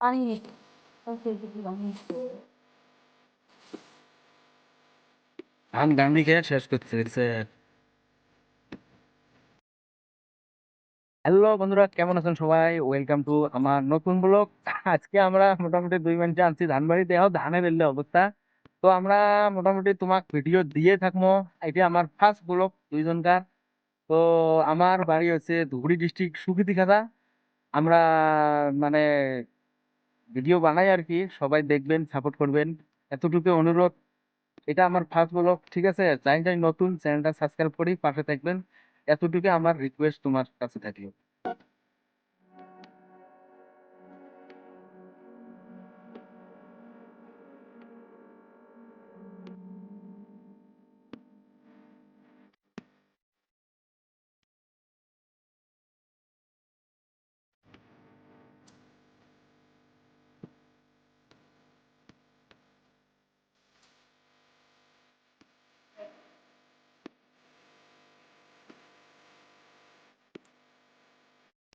아니, আমি দামি খেয়ে শেষ করতেছে হ্যালো বন্ধুরা কেমন আছেন সবাই? ওয়েলকাম টু আমার নতুন ব্লগ আজকে আমরা মোটামুটি দুই মিনিটে আনছি ধানবাড়ি দেওয়া ধানের এলে অবস্থা। তো আমরা মোটামুটি তোমার ভিডিও দিয়ে থাকব এটি আমার ফার্স্ট ব্লগ দুইজনকার। তো আমার বাড়ি হচ্ছে ধুবড়ি ডিস্ট্রিক্ট সুকিতি খাতা আমরা মানে ভিডিও বানাই আর কি, সবাই দেখবেন সাপোর্ট করবেন। এতটুকু অনুরোধ। এটা আমার ফার্স্ট ব্লগ ঠিক আছে? চ্যানেলটাই নতুন চ্যানেলটা সাবস্ক্রাইব করি, পাশে থাকবেন। এতটুকু আমার রিকোয়েস্ট তোমার কাছে থাকল।